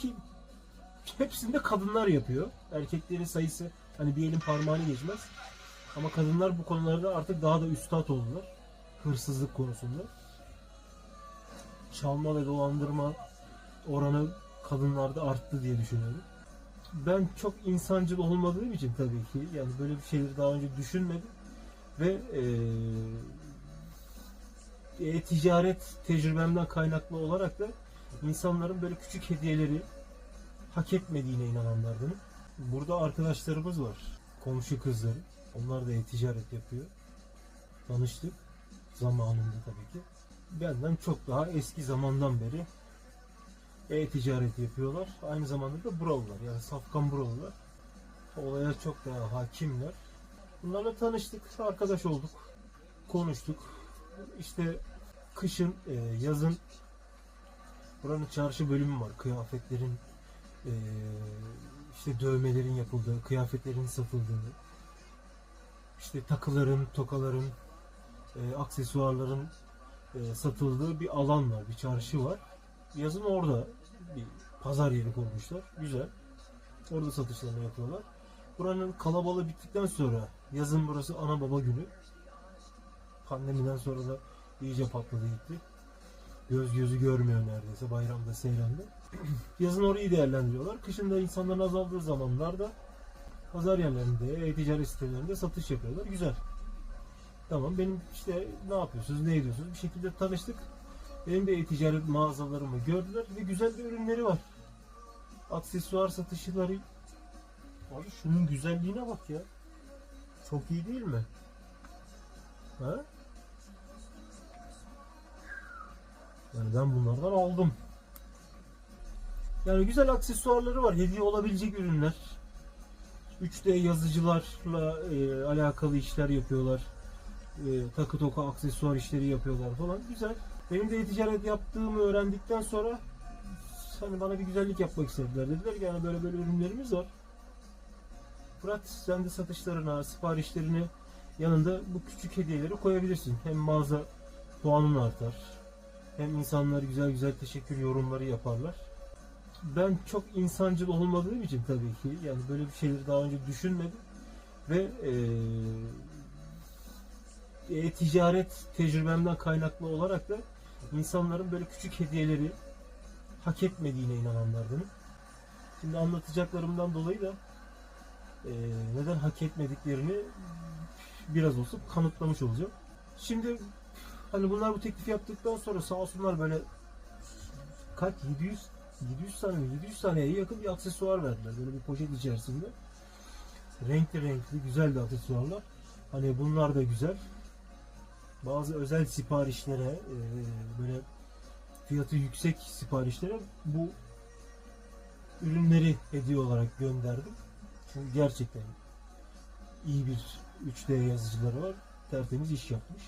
ki hepsinde kadınlar yapıyor. Erkeklerin sayısı hani bir elin parmağını geçmez. Ama kadınlar bu konularda artık daha da üstad oldular. Hırsızlık konusunda. Çalma ve dolandırma oranı kadınlarda arttı diye düşünüyorum. Ben çok insancıl olmadığım için tabii ki yani böyle bir şeyleri daha önce düşünmedim ve eee e-ticaret tecrübemden kaynaklı olarak da insanların böyle küçük hediyeleri hak etmediğine inananlardanım. Burada arkadaşlarımız var. Komşu kızları. Onlar da e-ticaret yapıyor. Tanıştık. Zamanında tabii ki. Benden çok daha eski zamandan beri e-ticaret yapıyorlar. Aynı zamanda da buralılar. Yani safkan buralılar. Olaya çok daha hakimler. Bunlarla tanıştık, arkadaş olduk. Konuştuk. İşte kışın, e, yazın buranın çarşı bölümü var. Kıyafetlerin e, işte dövmelerin yapıldığı, kıyafetlerin satıldığı, işte takıların, tokaların, e, aksesuarların e, satıldığı bir alan var, bir çarşı var. Yazın orada bir pazar yeri kurmuşlar. Güzel. Orada satışlarını yapıyorlar. Buranın kalabalığı bittikten sonra yazın burası ana baba günü. Pandemiden sonra da iyice patladı gitti. Göz gözü görmüyor neredeyse bayramda, seyranda. Yazın orayı değerlendiriyorlar. Kışın da insanların azaldığı zamanlarda pazar yerlerinde, e-ticaret sitelerinde satış yapıyorlar. Güzel. Tamam benim işte ne yapıyorsunuz, ne ediyorsunuz bir şekilde tanıştık. Benim de e-ticaret mağazalarımı gördüler ve güzel de ürünleri var. Aksesuar satışları. Abi şunun güzelliğine bak ya. Çok iyi değil mi? Ha? Yani ben bunlardan aldım. Yani güzel aksesuarları var. Hediye olabilecek ürünler. 3D yazıcılarla e, alakalı işler yapıyorlar. E, takı toka aksesuar işleri yapıyorlar falan. Güzel. Benim de e-ticaret yaptığımı öğrendikten sonra hani bana bir güzellik yapmak istediler. Dediler ki yani böyle böyle ürünlerimiz var. Fırat sen de satışlarına, siparişlerini yanında bu küçük hediyeleri koyabilirsin. Hem mağaza puanın artar. Hem insanlar güzel güzel teşekkür yorumları yaparlar. Ben çok insancıl olmadığım için tabii ki yani böyle bir şeyleri daha önce düşünmedim ve e-ticaret tecrübemden kaynaklı olarak da insanların böyle küçük hediyeleri hak etmediğine inananlardanım. Şimdi anlatacaklarımdan dolayı da eee, neden hak etmediklerini biraz olsa kanıtlamış olacağım. Şimdi hani bunlar bu teklifi yaptıktan sonra sağ olsunlar böyle kaç 700 700 tane mi? 700 taneye yakın bir aksesuar verdiler böyle bir poşet içerisinde. Renkli renkli güzel bir aksesuarlar. Hani bunlar da güzel. Bazı özel siparişlere e, böyle fiyatı yüksek siparişlere bu ürünleri hediye olarak gönderdim. Çünkü gerçekten iyi bir 3D yazıcıları var. Tertemiz iş yapmış.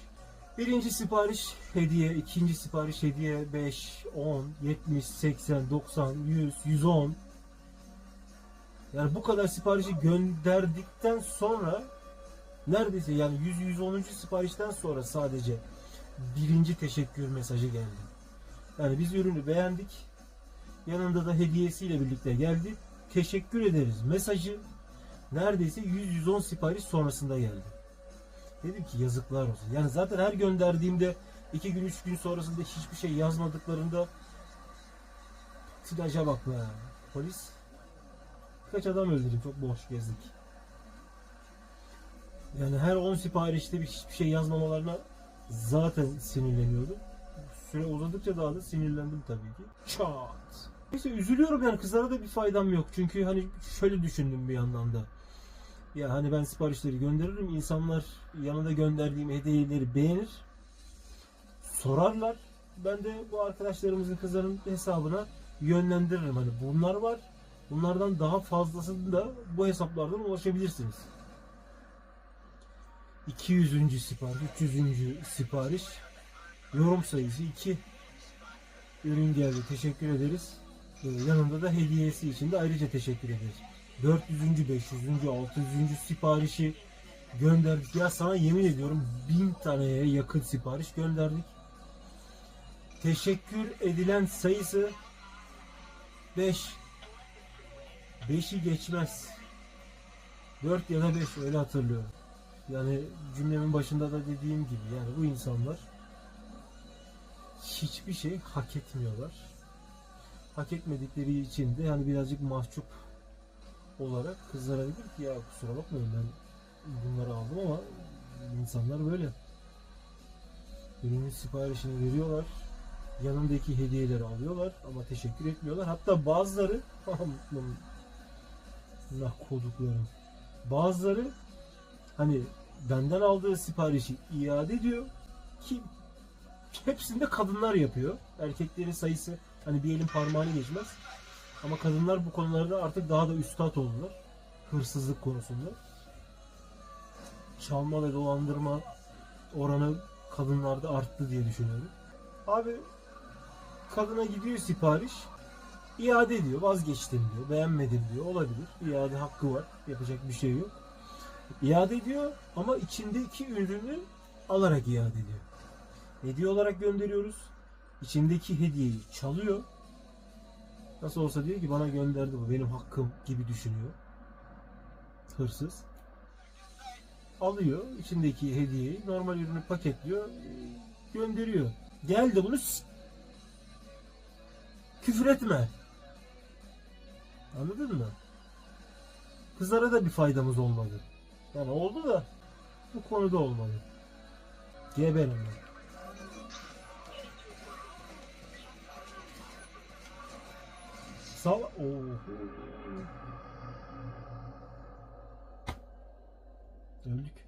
Birinci sipariş hediye, ikinci sipariş hediye 5, 10, 70, 80, 90, 100, 110. Yani bu kadar siparişi gönderdikten sonra neredeyse yani 100-110. siparişten sonra sadece birinci teşekkür mesajı geldi. Yani biz ürünü beğendik. Yanında da hediyesiyle birlikte geldi. Teşekkür ederiz mesajı neredeyse 100-110 sipariş sonrasında geldi. Dedim ki yazıklar olsun. Yani zaten her gönderdiğimde iki gün üç gün sonrasında hiçbir şey yazmadıklarında tilaja bak be. Polis kaç adam öldürdüm çok boş gezdik. Yani her 10 siparişte bir hiçbir şey yazmamalarına zaten sinirleniyordum. Süre uzadıkça daha da sinirlendim tabii ki. Çat. Neyse üzülüyorum yani kızlara da bir faydam yok. Çünkü hani şöyle düşündüm bir yandan da. Ya hani ben siparişleri gönderirim. insanlar yanında gönderdiğim hediyeleri beğenir. Sorarlar. Ben de bu arkadaşlarımızın kızların hesabına yönlendiririm. Hani bunlar var. Bunlardan daha fazlasını da bu hesaplardan ulaşabilirsiniz. 200. sipariş, 300. sipariş. Yorum sayısı 2. Ürün geldi. Teşekkür ederiz. Ee, yanında da hediyesi için de ayrıca teşekkür ederiz. 400. 500. 600. siparişi gönderdik. Ya sana yemin ediyorum 1000 taneye yakın sipariş gönderdik. Teşekkür edilen sayısı 5 5'i geçmez. 4 ya da 5 öyle hatırlıyorum. Yani cümlemin başında da dediğim gibi yani bu insanlar hiçbir şey hak etmiyorlar. Hak etmedikleri için de yani birazcık mahcup olarak kızlara dedim ki ya kusura bakmayın ben bunları aldım ama insanlar böyle. Ürünün siparişini veriyorlar. Yanındaki hediyeleri alıyorlar ama teşekkür etmiyorlar. Hatta bazıları Allah koduklarım. Bazıları hani benden aldığı siparişi iade ediyor ki hepsinde kadınlar yapıyor. Erkeklerin sayısı hani bir elin parmağını geçmez. Ama kadınlar bu konularda artık daha da üstad oldular. Hırsızlık konusunda. Çalma ve dolandırma oranı kadınlarda arttı diye düşünüyorum. Abi kadına gidiyor sipariş iade ediyor. Vazgeçtim diyor. Beğenmedim diyor. Olabilir. İade hakkı var. Yapacak bir şey yok. İade ediyor ama içindeki ürünü alarak iade ediyor. Hediye olarak gönderiyoruz. İçindeki hediyeyi çalıyor. Nasıl olsa diyor ki bana gönderdi bu benim hakkım gibi düşünüyor. Hırsız. Alıyor içindeki hediyeyi normal ürünü paketliyor gönderiyor. Gel de bunu küfür etme. Anladın mı? Kızlara da bir faydamız olmadı. Yani oldu da bu konuda olmadı. Geberim ben. Sal... Oho. Öldük.